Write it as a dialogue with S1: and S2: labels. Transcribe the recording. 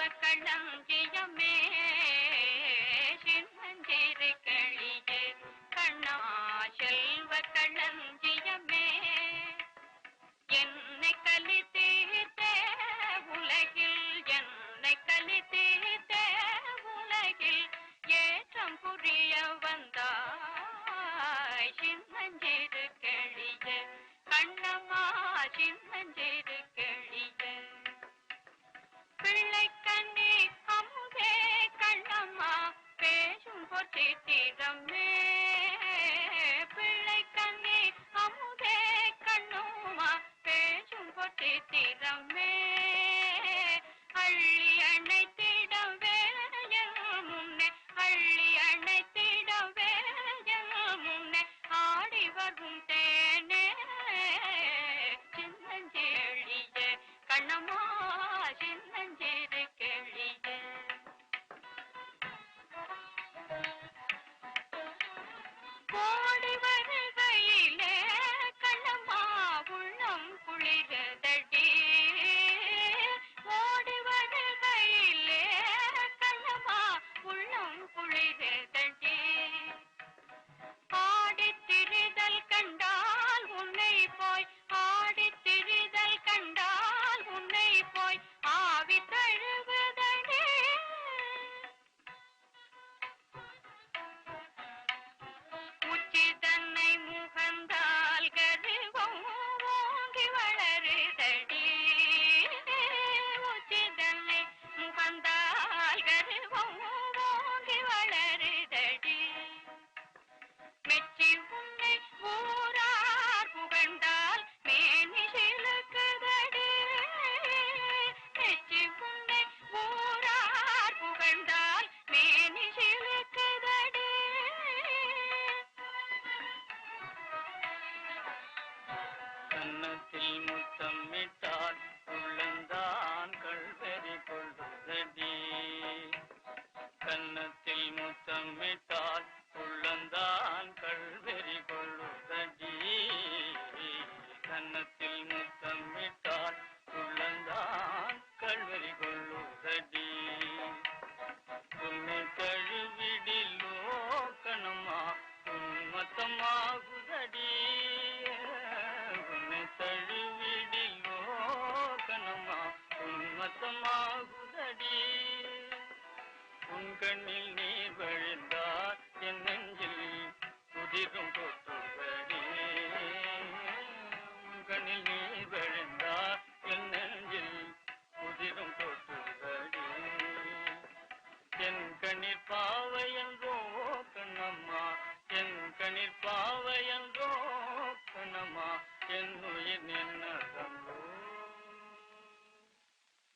S1: களம் ஜெயமே சின்னஞ்சிறு கழியே கண்ணா செல்வ களம் ஜெயமே என்னை கலி தீர்த்த உலகில் என்னை கலி தீர்த்த உலகில் ஏற்றம் புரிய வந்தாய். சின்னஞ்சிறு கழியே கண்ணம்மா சின்னஞ்சிறு கழியே சித்திரமே பிள்ளை கண்ணே அமுதே கண்ணுமா பேசும்
S2: பொத்திரமே जन्नत